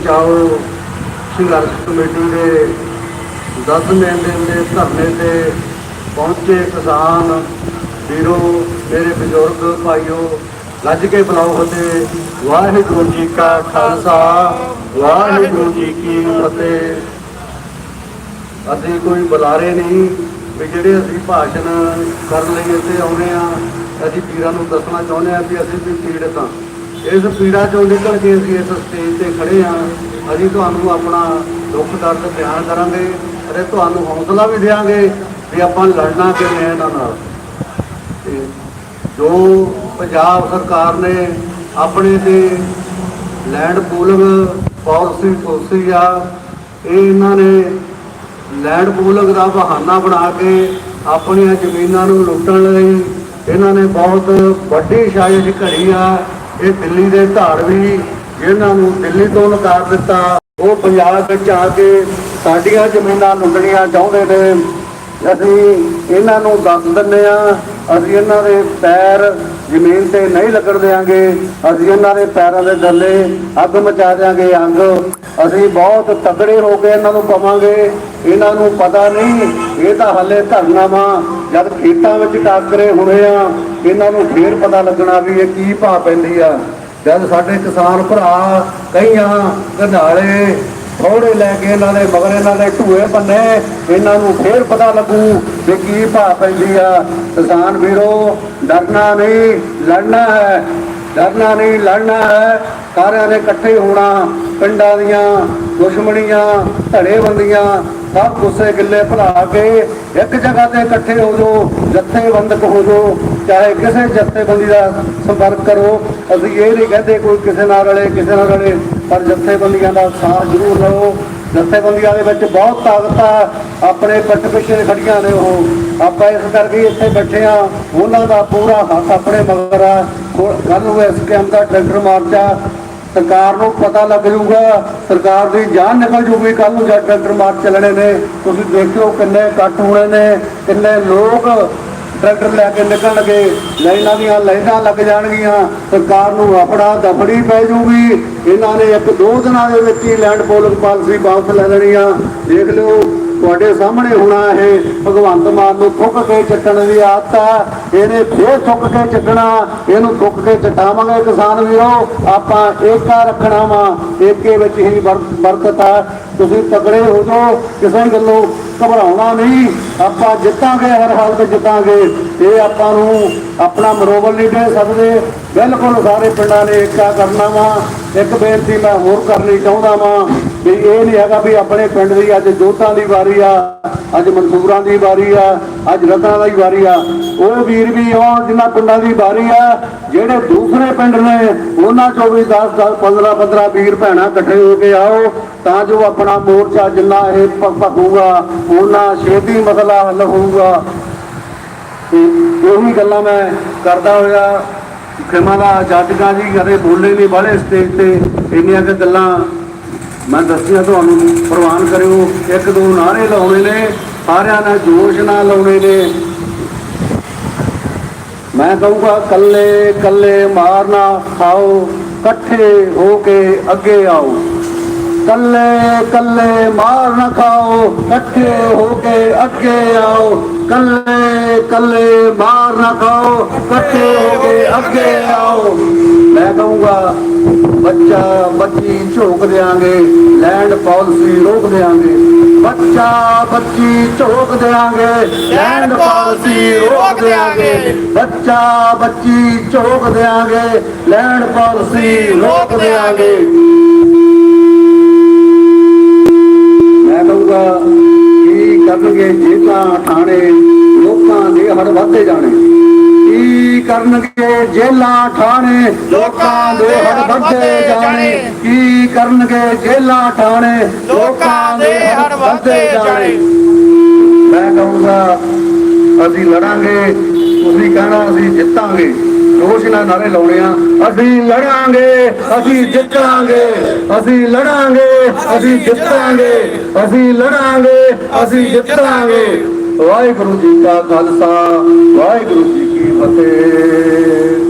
ਬਚਾਓ, ਸੰਘਰਸ਼ ਕਮੇਟੀ ਦੇ 10ਵੇਂ ਦਿਨ ਦੇ ਧਰਨੇ ਤੇ ਪਹੁੰਚੇ ਕਿਸਾਨ ਵੀਰੋ, ਮੇਰੇ ਬਜ਼ੁਰਗ ਭਾਈਓ, ਲੱਜ ਕੇ ਬੁਲਾਓ ਫਤਿਹ। ਵਾਹਿਗੁਰੂ ਜੀ ਕਾ ਖਾਲਸਾ, ਵਾਹਿਗੁਰੂ ਜੀ ਕੀ ਫਤਿਹ। ਅਸੀਂ ਕੋਈ ਬੁਲਾਰੇ ਨਹੀਂ, ਵੀ ਜਿਹੜੇ ਅਸੀਂ ਭਾਸ਼ਣ ਕਰਨ ਲਈ ਇੱਥੇ ਆਉਨੇ ਆ ਅਸੀਂ ਪੀਰਾਂ ਨੂੰ ਦੱਸਣਾ ਚਾਹੁੰਦੇ ਆ ਵੀ ਅਸੀਂ ਵੀ ਪੀੜਤ ਹਾਂ। ਇਸ ਪੀੜਾ ਚੋਂ ਨਿਕਲ ਕੇ ਅਸੀਂ ਇਸ ਸਟੇਜ ਤੇ ਖੜੇ ਆ ਅਸੀਂ ਤੁਹਾਨੂੰ ਆਪਣਾ ਦੁੱਖ, ਦਰਦ ਬਿਆਨ ਕਰਾਂਗੇ ਅਤੇ ਤੁਹਾਨੂੰ ਹੌਸਲਾ ਵੀ ਦੇਵਾਂਗੇ ਵੀ ਆਪਾਂ ਲੜਨਾ ਕਿਵੇਂ ਇਹਨਾਂ ਨਾਲ। ਤੇ ਜੋ ਪੰਜਾਬ ਸਰਕਾਰ ਨੇ ਆਪਣੇ ਤੇ ਲੈਂਡ ਪੂਲਿੰਗ ਪਾਲਿਸੀ ਠੋਸੀ ਆ, ਇਹ ਇਹਨਾਂ ਨੇ ਲੈਂਡ ਪੂਲਿੰਗ ਦਾ ਬਹਾਨਾ ਬਣਾ ਕੇ ਆਪਣੀਆਂ ਜ਼ਮੀਨਾਂ ਨੂੰ ਲੁੱਟਣ ਲਈ ਇਹਨਾਂ ਨੇ ਬਹੁਤ ਵੱਡੀ ਸਾਜ਼ਿਸ਼ ਘੜੀ ਆ। ਇਹ ਦਿੱਲੀ ਦੇ ਧਾੜਵੀ ਜਿਨ੍ਹਾਂ ਨੂੰ ਦਿੱਲੀ ਤੋਂ ਨਕਾਰ ਦਿੱਤਾ, ਉਹ ਪੰਜਾਬ ਵਿੱਚ ਆ ਕੇ ਸਾਡੀਆਂ ਜ਼ਮੀਨਾਂ ਲੁੱਟਣੀਆਂ ਚਾਹੁੰਦੇ ਨੇ। ਅਸੀਂ ਇਹਨਾਂ ਨੂੰ ਦੱਸ ਦਿੰਨੇ ਆ ਅਸੀਂ ਇਹਨਾਂ ਦੇ ਪੈਰ ਜ਼ਮੀਨ ਤੇ ਨਹੀਂ ਲੱਗਣ ਦੇਾਂਗੇ ਅਸੀਂ ਇਹਨਾਂ ਦੇ ਪੈਰਾਂ ਦੇ ਥੱਲੇ ਅੱਗ ਮਚਾ ਦਿਆਂਗੇ, ਅੰਗ। ਅਸੀਂ ਬਹੁਤ ਤਗੜੇ ਹੋ ਕੇ ਇਹਨਾਂ ਨੂੰ ਪਵਾਂਗੇ। ਇਹਨਾਂ ਨੂੰ ਪਤਾ ਨਹੀਂ ਇਹ ਤਾਂ ਹੱਲੇ ਧਰਨਾ ਵਾ, ਜਦ ਖੇਤਾਂ ਵਿੱਚ ਟਾਕਰੇ ਹੋਣੇ ਆ, ਇਹਨਾਂ ਨੂੰ ਫੇਰ ਪਤਾ ਲੱਗਣਾ ਵੀ ਇਹ ਕੀ ਭਾਅ ਪੈਂਦੀ ਆ। ਜਦ ਸਾਡੇ ਕਿਸਾਨ ਭਰਾ ਕਈਆਂ ਗੰਧਾਲੇ ਥੋੜੇ ਲੈ ਕੇ ਇਹਨਾਂ ਦੇ ਮਗਰ ਇਹਨਾਂ ਦੇ ਢੂਏ ਬੰਨੇ, ਇਹਨਾਂ ਨੂੰ ਫੇਰ ਪਤਾ ਲੱਗੂ ਵੀ ਕੀ ਭਾਅ ਪੈਂਦੀ ਆ। ਕਿਸਾਨ ਵੀਰੋ, ਡਰਨਾ ਨਹੀਂ, ਲੜਨਾ ਹੈ। ਡਰਨਾ ਨਹੀਂ, ਲੜਨਾ ਹੈ। ਸਾਰਿਆਂ ਨੇ ਇਕੱਠੇ ਹੋਣਾ, ਪਿੰਡਾਂ ਦੀਆਂ ਦੁਸ਼ਮਣੀਆਂ, ਧੜੇਬੰਦੀਆਂ, ਸਭ ਗੁੱਸੇ ਗਿੱਲੇ ਭੁਲਾ ਕੇ ਇੱਕ ਜਗ੍ਹਾ ਤੇ ਇਕੱਠੇ ਹੋ ਜਾਓ, ਜਥੇਬੰਦਕ ਹੋ ਜਾਓ। ਚਾਹੇ ਕਿਸੇ ਜਥੇਬੰਦੀ ਦਾ ਸੰਪਰਕ ਕਰੋ। ਅਸੀਂ ਇਹ ਨਹੀਂ ਕਹਿੰਦੇ ਕੋਈ ਕਿਸੇ ਨਾਲ ਰਲੇ, ਕਿਸੇ ਨਾਲ ਰਲੇ, ਪਰ ਜਥੇਬੰਦੀਆਂ ਦਾ ਸਾਥ ਜ਼ਰੂਰ ਲਓ ਜਥੇਬੰਦੀਆਂ ਦੇ ਵਿੱਚ ਬਹੁਤ ਤਾਕਤ ਆ। ਆਪਣੇ ਪਿੱਠ ਪਿੱਛੇ ਖੜੀਆਂ ਨੇ ਉਹ। ਆਪਾਂ ਇਸ ਕਰਕੇ ਇੱਥੇ ਬੈਠੇ ਆ ਉਹਨਾਂ ਦਾ ਪੂਰਾ ਹੱਥ ਆਪਣੇ ਮਗਰ ਆ। ਕੱਲ ਨੂੰ ਇਸ ਕੈਂਪ ਦਾ ਟਰੈਕਟਰ ਮਾਰਚਾ ਸਰਕਾਰ ਨੂੰ ਪਤਾ ਲੱਗ ਜੂਗਾ। ਸਰਕਾਰ ਦੀ ਜਾਨ ਨਿਕਲ ਜੂਗੀ ਕੱਲ ਨੂੰ ਜਦ ਟਰੈਕਟਰ ਮਾਰਚ ਚੱਲਣੇ ਨੇ। ਤੁਸੀਂ ਦੇਖਿਓ ਕਿੰਨੇ ਇਕੱਠ ਹੋਣੇ ਨੇ, ਕਿੰਨੇ ਲੋਕ ਟਰੈਕਟਰ ਲੈ ਕੇ ਨਿਕਲਣਗੇ ਲਾਈਨਾਂ ਦੀਆਂ ਲਾਈਨਾਂ ਲੱਗ ਜਾਣਗੀਆਂ। ਸਰਕਾਰ ਨੂੰ ਆਪਣਾ ਦਫੜੀ ਪੈ ਜੂਗੀ। ਇਹਨਾਂ ਨੇ ਇੱਕ ਦੋ ਦਿਨਾਂ ਦੇ ਵਿੱਚ ਹੀ ਲੈਂਡ ਪੋਲਿੰਗ ਪਾਲਿਸੀ ਵਾਪਸ ਲੈ ਲੈਣੀ ਆ। ਦੇਖ ਲਿਓ ਤੁਹਾਡੇ ਸਾਹਮਣੇ ਹੋਣਾ ਇਹ ਭਗਵੰਤ ਮਾਨ ਨੂੰ ਥੁੱਕ ਕੇ ਚੱਟਣ ਦੀ ਆਦਤ ਆ। ਇਹਨੇ ਫੇਰ ਥੁੱਕ ਕੇ ਚੱਟਣਾ, ਇਹਨੂੰ ਥੁੱਕ ਕੇ ਚਟਾਵਾਂਗੇ ਕਿਸਾਨ ਵੀਰੋ। ਆਪਾਂ ਏਕਾ ਰੱਖਣਾ ਵਾ, ਏਕੇ ਵਿੱਚ ਹੀ ਬਰਕਤ ਆ ਤੁਸੀਂ ਤਕੜੇ ਹੋ ਜਾਓ, ਕਿਸੇ ਗੱਲੋਂ ਘਬਰਾਉਣਾ ਨਹੀਂ। ਆਪਾਂ ਜਿੱਤਾਂਗੇ, ਹਰ ਹਾਲਤ ਜਿੱਤਾਂਗੇ। ਇਹ ਆਪਾਂ ਨੂੰ ਆਪਣਾ ਮਨੋਬਲ ਨਹੀਂ ਦੇ ਸਕਦੇ। ਬਿਲਕੁਲ ਸਾਰੇ ਪਿੰਡਾਂ ਨੇ ਏਕਾ ਕਰਨਾ ਵਾ। ਇੱਕ ਬੇਨਤੀ ਮੈਂ ਹੋਰ ਕਰਨੀ ਚਾਹੁੰਦਾ ਵਾਂ। ਵੀ ਇਹ ਨਹੀਂ ਹੈਗਾ ਵੀ ਆਪਣੇ ਪਿੰਡ ਦੀ ਅੱਜ ਜੋਤਾਂ ਦੀ ਵਾਰੀ ਆ, ਅੱਜ ਮਨਸੂਰਾਂ ਦੀ ਵਾਰੀ ਆ, ਅੱਜ ਰਤਨਾਂ ਦੀ ਵਾਰੀ ਆ। ਉਹ ਵੀਰ ਵੀ ਆਉਣ ਜਿਨ੍ਹਾਂ ਪਿੰਡਾਂ ਦੀ ਵਾਰੀ ਆ, ਜਿਹੜੇ ਦੂਸਰੇ ਪਿੰਡ ਨੇ, ਉਹਨਾਂ ਚੋਂ ਵੀ 10 10 15 15 ਵੀਰ ਭੈਣਾਂ ਇਕੱਠੇ ਹੋ ਕੇ ਆਓ, ਤਾਂ ਜੋ ਆਪਣਾ ਮੋਰਚਾ ਜਿੰਨਾ ਇਹ ਭ- ਭਖੂਗਾ, ਉਹਨਾਂ ਛੇਤੀ ਮਸਲਾ ਹੱਲ ਹੋਊਗਾ। ਤੇ ਉਹੀ ਗੱਲਾਂ ਮੈਂ ਕਰਦਾ ਹੋਇਆ, ਖਿਮਾ ਦਾ ਜਾਟਕਾ ਜੀ ਕਦੇ ਬੋਲੇ ਨਹੀਂ ਬਾਹਲੇ ਸਟੇਜ ਤੇ, ਇੰਨੀਆਂ ਕੁ ਗੱਲਾਂ ਮੈਂ ਦੱਸਿਆ ਤੁਹਾਨੂੰ, ਪ੍ਰਵਾਨ ਕਰਿਓ, ਇੱਕ ਦੋ ਨਾਰੇ ਲਾਉਣੇ ਨੇ, ਸਾਰਿਆਂ ਨੇ ਜੋਸ਼ ਨਾਲ ਲਾਉਣੇ ਨੇ। ਮੈਂ ਕਹੂੰਗਾ, ਕੱਲੇ ਕੱਲੇ ਮਾਰਨਾ ਖਾਓ, ਇਕੱਠੇ ਹੋ ਕੇ ਅੱਗੇ ਆਓ। ਕੱਲੇ ਕੱਲੇ ਮਾਰਨਾ ਖਾਓ, ਇਕੱਠੇ ਹੋ ਕੇ ਅੱਗੇ ਆਓ। ਕੱਲੇ ਕੱਲੇ ਮਾਰ ਨਾ ਖਾਓ ਇਕੱਠੇ ਹੋ ਕੇ ਅੱਗੇ ਆਓ। ਮੈਂ ਕਹੂੰਗਾ, ਬੱਚਾ ਬੱਚੀ ਝੋਕ ਦਿਆਂਗੇ ਲੈਂਡ ਪਾਲਿਸੀ ਰੋਕ ਦਿਆਂਗੇ। ਬੱਚਾ ਬੱਚੀ ਝੋਕ ਦਿਆਂਗੇ ਲੈਂਡ ਪਾਲਿਸੀ ਰੋਕ ਦਿਆਂਗੇ। ਬੱਚਾ ਬੱਚੀ ਝੋਕ ਦਿਆਂਗੇ ਲੈਂਡ ਪਾਲਿਸੀ ਰੋਕ ਦਿਆਂਗੇ। ਮੈਂ ਕਹੂੰਗਾ ਕਰਨਗੇ ਜੇਲਾਂ ਥਾਣੇ ਲੋਕਾਂ ਦੇ ਹੜ ਵੱਧਦੇ ਜਾਣੇ। ਕੀ ਕਰਨਗੇ ਜੇਲਾਂ ਥਾਣੇ ਲੋਕਾਂ ਦੇ ਹੜ ਵੱਧਦੇ ਜਾਣੇ? ਕੀ ਕਰਨਗੇ ਜੇਲਾਂ ਥਾਣੇ ਲੋਕਾਂ ਦੇ ਹੜ ਵੱਧਦੇ ਜਾਣੇ। ਮੈਂ ਕਹੂੰਗਾ ਅਸੀਂ ਲੜਾਂਗੇ ਤੁਸੀਂ ਕਹਿਣਾ ਅਸੀਂ ਜਿੱਤਾਂਗੇ। ਰੋਜ਼ ਨਾਲ ਨਾਰੇ ਲਾਉਣੇ ਆ। ਅਸੀਂ ਲੜਾਂਗੇ, ਅਸੀਂ ਜਿੱਤਾਂਗੇ, ਅਸੀਂ ਲੜਾਂਗੇ, ਅਸੀਂ ਜਿੱਤਾਂਗੇ, ਅਸੀਂ ਲੜਾਂਗੇ, ਅਸੀਂ ਜਿੱਤਾਂਗੇ। ਵਾਹਿਗੁਰੂ ਜੀ ਕਾ ਖਾਲਸਾ, ਵਾਹਿਗੁਰੂ ਜੀ ਕੀ ਫਤਿਹ।